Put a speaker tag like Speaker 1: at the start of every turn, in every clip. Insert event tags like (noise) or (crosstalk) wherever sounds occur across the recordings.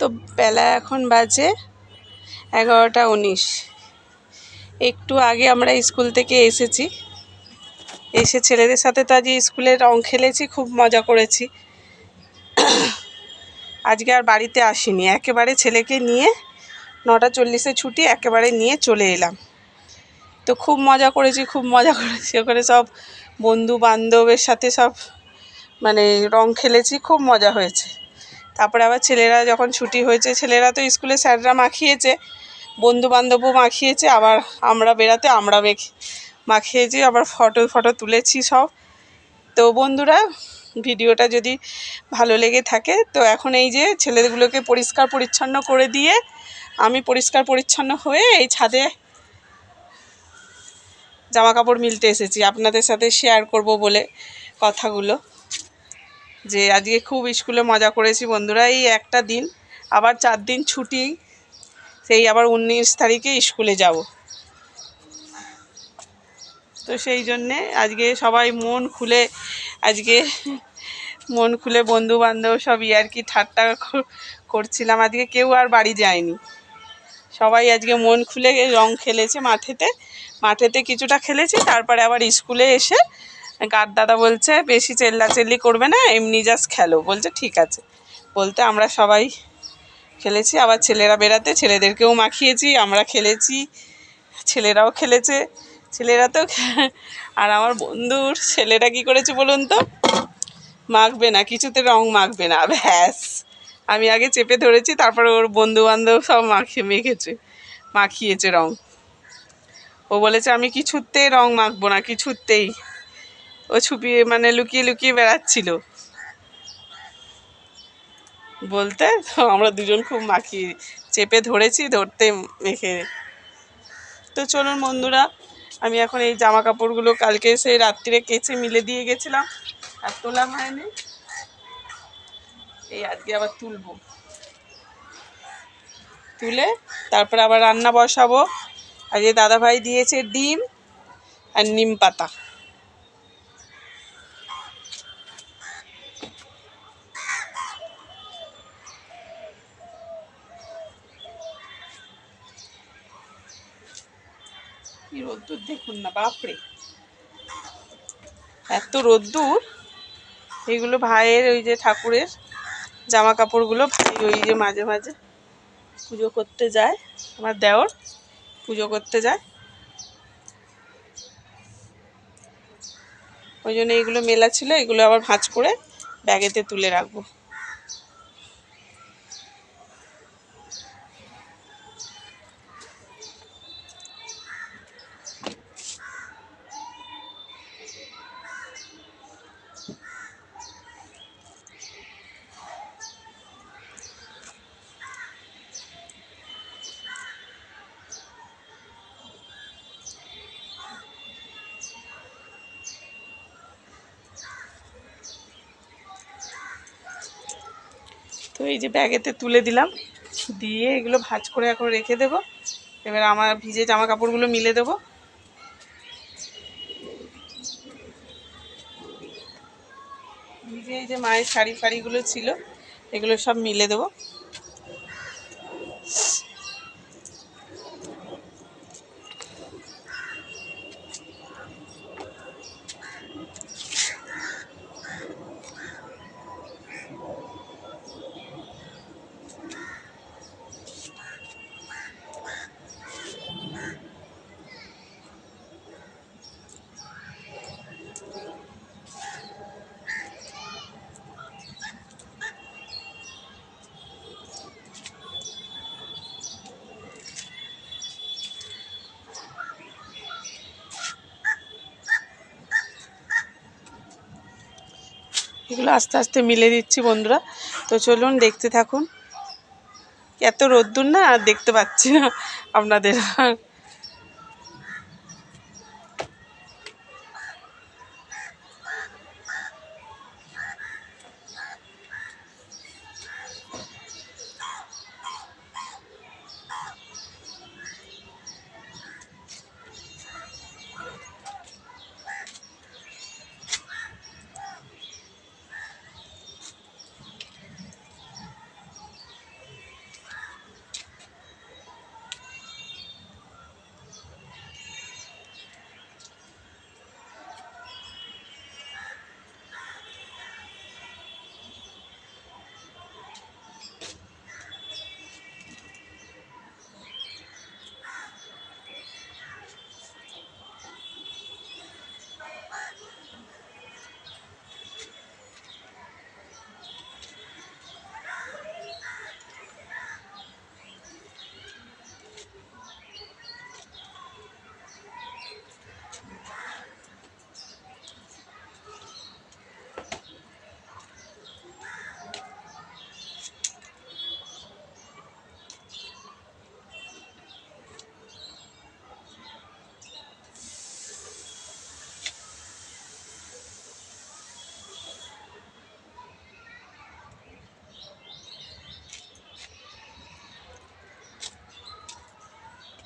Speaker 1: তো বেলা এখন বাজে এগারোটা উনিশ। একটু আগে আমরা স্কুল থেকে এসেছি। এসে ছেলেদের সাথে তো আজকে স্কুলে রং খেলেছি, খুব মজা করেছি। আজকে আর বাড়িতে আসিনি, একেবারে ছেলেকে নিয়ে নটা চল্লিশে ছুটি একেবারে নিয়ে চলে এলাম। তো খুব মজা করেছি, খুব মজা করেছি। ওখানে সব বন্ধু বান্ধবের সাথে সব মানে রং খেলেছি, খুব মজা হয়েছে। তারপরে আবার ছেলেরা যখন ছুটি হয়েছে, ছেলেরা তো স্কুলে স্যাররা মাখিয়েছে বন্ধু বান্ধবও মাখিয়েছে, আবার আমরা বেড়াতে আমরা মেখে মাখিয়েছি, আবার ফটো ফটো তুলেছি সব। তো বন্ধুরা, ভিডিওটা যদি ভালো লেগে থাকে, তো এখন এই যে ছেলেগুলোকে পরিষ্কার পরিচ্ছন্ন করে দিয়ে আমি পরিষ্কার পরিচ্ছন্ন হয়ে এই ছাদে জামা কাপড় মিলতে এসেছি। আপনাদের সাথে শেয়ার করব বলে কথাগুলো। যে আজকে খুব স্কুলে মজা করেছি বন্ধুরা, এই একটা দিন, আবার চার দিন ছুটি, সেই আবার উনিশ তারিখে স্কুলে যাব। তো সেই জন্যে আজকে সবাই মন খুলে, আজকে মন খুলে বন্ধু বান্ধব সব আর কি ঠাট্টা করছিলাম। আজকে কেউ আর বাড়ি যায়নি। সবাই আজকে মন খুলে রং খেলেছে মাঠেতে মাঠেতে কিছুটা খেলেছি, তারপরে আবার স্কুলে এসে গার দাদা বলছে, বেশি চেল্লাচেল্লি করবে না, এমনি জাস্ট খেলো। বলছে, ঠিক আছে। বলতে আমরা সবাই খেলেছি, আবার ছেলেরা বেড়াতে, ছেলেদেরকেও মাখিয়েছি, আমরা খেলেছি, ছেলেরাও খেলেছে, ছেলেরা তো (laughs) আর আমার বন্ধুর ছেলেরা কি করেছে বলুন তো? মাখবে না, কিছুতে রং মাখবে না, ব্যাস। আমি আগে চেপে ধরেছি, তারপরে ওর বন্ধু বান্ধব সব মাখিয়ে, মেখেছে, মাখিয়েছে রং। ও বলেছে, আমি কিছুতে রং মাখবো না, কিছুতেই। ও ছুপিয়ে মানে লুকিয়ে লুকিয়ে বেড়াচ্ছিল। বলতে তো আমরা দুজন খুব মাখিয়ে চেপে ধরেছি, ধরতে মেখে। তো চলুন বন্ধুরা, আমি এখন এই জামা কাপড়গুলো কালকে সেই রাত্রিরে কেচে মিলে দিয়ে গেছিলাম, আর তোলা হয়নি। এই আজকে আবার তুলবো। তুলে তারপরে আবার রান্না বসাবো। আর আজকে দাদাভাই দিয়েছে ডিম আর নিম পাতা কি রোদ্দুর দেখুন না, বাপরে। এত রোদ্দুর। এইগুলো ভাইয়ের ওই যে ঠাকুরের জামা কাপড়গুলো ভাই ওই যে মাঝে মাঝে পুজো করতে যায়, আমার দেওর পুজো করতে যায়। ওই জন্য এইগুলো মেলা ছিল, এগুলো আবার ভাঁজ করে ব্যাগেতে তুলে রাখব। তো এই যে ব্যাগেতে তুলে দিলাম। দিয়ে এগুলো ভাজ করে এখন রেখে দেব। এবার আমার ভিজে জামা কাপড়গুলো মিলে দেব। ভিজে এই যে মায়ের শাড়ি ফাড়িগুলো ছিল, এগুলো সব মিলে দেবো। এগুলো আস্তে আস্তে মিলে দিচ্ছি বন্ধুরা। তো চলুন দেখতে থাকুন। এত রোদ্দুর না, আর দেখতে পাচ্ছি না আপনাদের।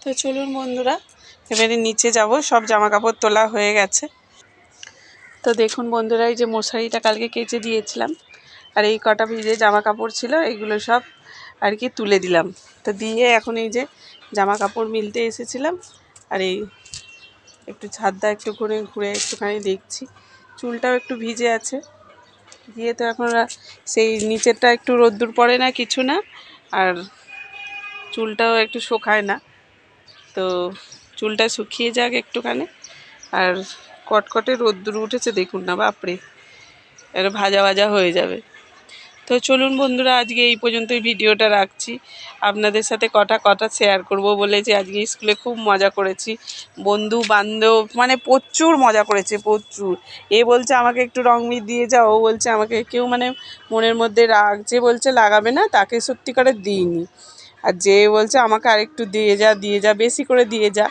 Speaker 1: তো চলুন বন্ধুরা, এবারে নিচে যাব, সব জামা কাপড় তোলা হয়ে গেছে। তো দেখুন বন্ধুরা, এই যে মশারিটা কালকে কেচে দিয়েছিলাম, আর এই কটা ভিজে জামা কাপড় ছিল, এগুলো সব আর কি তুলে দিলাম। তো দিয়ে এখন এই যে জামা কাপড় মিলতে এসেছিলাম, আর এই একটু ছাদটা একটু ঘুরে ঘুরে একটুখানি দেখছি। চুলটাও একটু ভিজে আছে। দিয়ে তো এখন সেই নিচেরটা একটু রোদ্দুর পড়ে না কিছু না, আর চুলটাও একটু শোকায় না। তো চুলটা শুকিয়ে যাক একটুখানি। আর কটকটে রোদ্দুর উঠেছে, দেখুন না বাপরে। এটা ভাজা ভাজা হয়ে যাবে। তো চলুন বন্ধুরা, আজকে এই পর্যন্তই ভিডিওটা রাখছি। আপনাদের সাথে কটা কথা শেয়ার করব বলে যে আজকে স্কুলে খুব মজা করেছি। বন্ধু বান্ধব মানে প্রচুর মজা করেছে, প্রচুর। এ বলছে আমাকে একটু রং দিয়ে যাও, ও বলছে আমাকে কেউ মানে মনের মধ্যে রাগ যে বলছে লাগাবে না, তাকে সত্যি করে দিইনি। আর যে বলছে আমাকে আরেকটু দিয়ে যা দিয়ে যা, বেশি করে দিয়ে যা।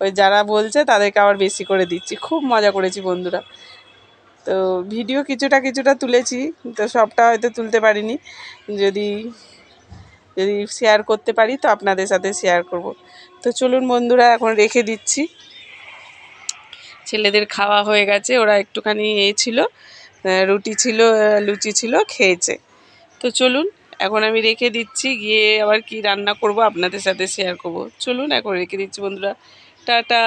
Speaker 1: ওই যারা বলছে তাদেরকে আবার বেশি করে দিচ্ছি। খুব মজা করেছি বন্ধুরা। তো ভিডিও কিছুটা কিছুটা তুলেছি, তো সবটা হয়তো তুলতে পারিনি। যদি যদি শেয়ার করতে পারি তো আপনাদের সাথে শেয়ার করব। তো চলুন বন্ধুরা, এখন রেখে দিচ্ছি। ছেলেদের খাওয়া হয়ে গেছে, ওরা একটুখানি এ ছিল রুটি ছিল লুচি ছিল, খেয়েছে। তো চলুন এখন আমি রেখে দিচ্ছি, গিয়ে আবার কি রান্না করব আপনাদের সাথে শেয়ার করব। চলুন, এখন রেখে দিচ্ছি বন্ধুরা। টাটা!